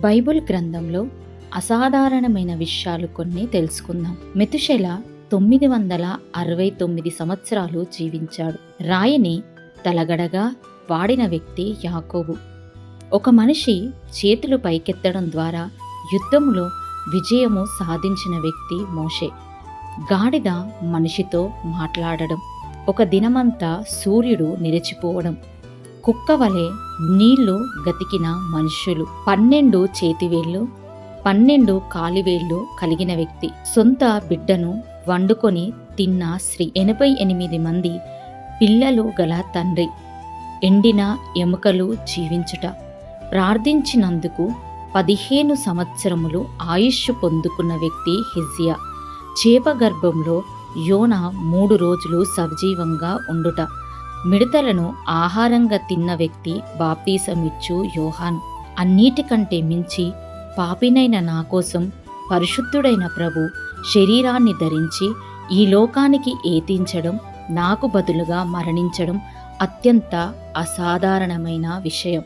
Bible గ్రంథంలో అసాధారణమైన విషయాలు కొన్ని తెలుసుకుందాం. మెతుషెల తొమ్మిది వందల అరవై తొమ్మిది సంవత్సరాలు జీవించాడు. రాయిని తలగడగా వాడిన వ్యక్తి యాకోబు. ఒక మనిషి చేతులు పైకెత్తడం ద్వారా యుద్ధంలో విజయము సాధించిన వ్యక్తి మోషే. గాడిద మనిషితో మాట్లాడడం ఒక దినమంతా సూర్యుడు నిలిచిపోవడం కుక్క వలె నీళ్ళు గతికిన మనుషులు పన్నెండు చేతివేళ్ళు పన్నెండు కాలివేళ్ళు కలిగిన వ్యక్తి. సొంత బిడ్డను వండుకొని తిన్న శ్రీ ఎనభై ఎనిమిది మంది పిల్లలు గల తండ్రి. ఎండిన ఎముకలు జీవించుట. ప్రార్థించినందుకు పదిహేను సంవత్సరములు ఆయుష్ పొందుకున్న వ్యక్తి హిజియా. చేప గర్భంలో యోన మూడు రోజులు సజీవంగా ఉండుట. మిడతలను ఆహారంగా తిన్న వ్యక్తి బాప్తీసమిచ్చు యోహాన్. అన్నిటికంటే మించి పాపినైన నా కోసం పరిశుద్ధుడైన ప్రభు శరీరాన్ని ధరించి ఈ లోకానికి ఏతించడం నాకు బదులుగా మరణించడం అత్యంత అసాధారణమైన విషయం.